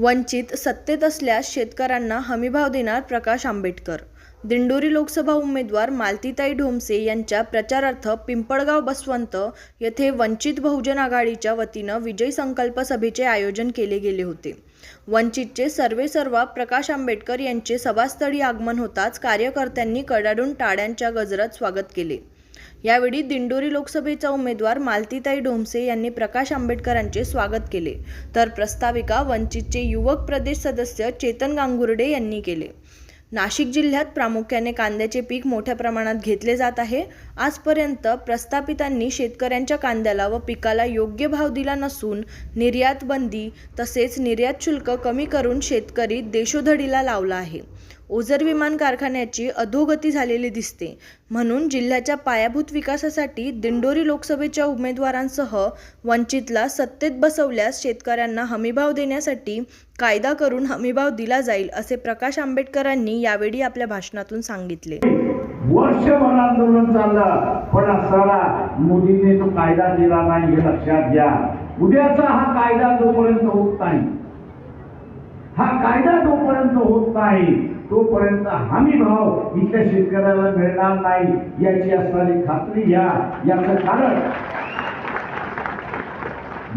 वंचित सत्तेत असल्यास शेतकऱ्यांना हमीभाव देणार प्रकाश आंबेडकर. दिंडोरी लोकसभा उमेदवार मालतीताई ढोमसे यांच्या प्रचारार्थ पिंपळगाव बसवंत येथे वंचित बहुजन आघाडीच्या वतीनं विजय संकल्प सभेचे आयोजन केले गेले होते. वंचितचे सर्वेसर्वा प्रकाश आंबेडकर यांचे सभास्थळी आगमन होताच कार्यकर्त्यांनी कडाडून टाळ्यांच्या गजरात स्वागत केले. यावेळी दिंडोरी लोकसभेचा उमेदवार मालतीताई डोमसे यांनी प्रकाश आंबेडकरांचे स्वागत केले. तर प्रस्ताविका वंचितचे युवक प्रदेश सदस्य चेतन गांगुर्डे यांनी केले. नाशिक जिल्ह्यात प्रामुख्याने कांद्याचे पीक मोठ्या प्रमाणात घेतले जात आहे. आजपर्यंत प्रस्थापितांनी शेतकऱ्यांच्या कांद्याला व पिकाला योग्य भाव दिला नसून निर्यात बंदी तसेच निर्यात शुल्क कमी करून शेतकरी देशोधडीला लावला आहे. ओझर विमान कारखान्याची अधोगती झालेली दिसते. म्हणून जिल्ह्याच्या पायाभूत विकासासाठी दिंडोरी लोकसभेच्या उमेदवारांसह वंचितला सत्तेत बसवल्यास शेतकऱ्यांना हमीभाव देण्यासाठी कायदा करून हमीभाव दिला जाईल असे प्रकाश आंबेडकरांनी यावेळी आपल्या भाषणातून सांगितले. वर्षभर आंदोलन चाललं पण असताना मोदीने तो कायदा दिला नाही हे लक्षात घ्या. उद्याचा हा कायदा जोपर्यंत होत नाही हा कायदा जोपर्यंत होत नाही तोपर्यंत हमी भाव इथल्या शेतकऱ्याला मिळणार नाही याची असणारी खात्री घ्या याचं कारण.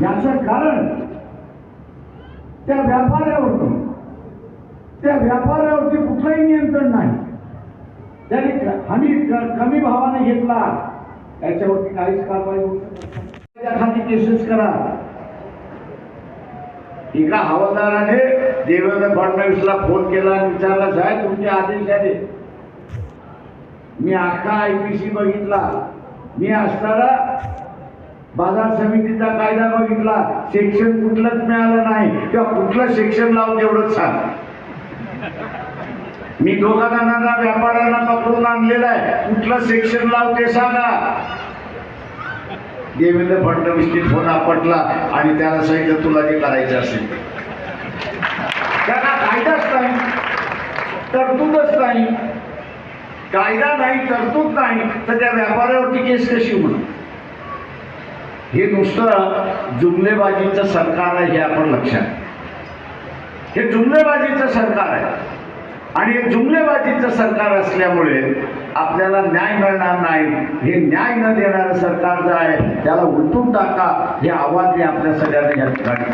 याचं कारण त्या व्यापाऱ्यावरती. त्या व्यापाऱ्यावरती कुठलाही नियंत्रण नाही. त्याने हमी कमी भावाने घेतला. त्याच्यावरती काहीच कारवाई होऊ शकत त्या केसेस करा एका हवालदाराने देवेंद्र फडणवीसला फोन केला आणि विचारला साहेब तुमचे आदेश आले मी अख्खा आयपीसी बघितला. मी असताना बाजार समितीचा कायदा बघितला. सेक्शन कुठलंच मिळालं नाही. किंवा कुठलं सेक्शन लावून एवढंच सांग. मी दोघा जणांना व्यापाऱ्यांना पकडून आणलेलं आहे. कुठलं सेक्शन लाव ते सांगा. देवेंद्र फडणवीसने फोन आपटला आणि त्याला सांगितलं तुला जे करायचं असेल ते. त्यांना कायदाच नाही. तरतूदच नाही. कायदा नाही तरतूद नाही तर त्या व्यापाऱ्यावरती केस कशी म्हणून हे नुसतं जुमलेबाजीचं सरकार आहे हे आपण लक्षात हे जुमलेबाजीचं सरकार आहे. आणि हे जुमलेबाजीचं सरकार असल्यामुळे आपल्याला न्याय मिळणार नाही. हे न्याय न देणारं सरकार जे आहे त्याला उलटून टाका. हे आव्हान मी आपल्या सगळ्यांना या ठिकाणी.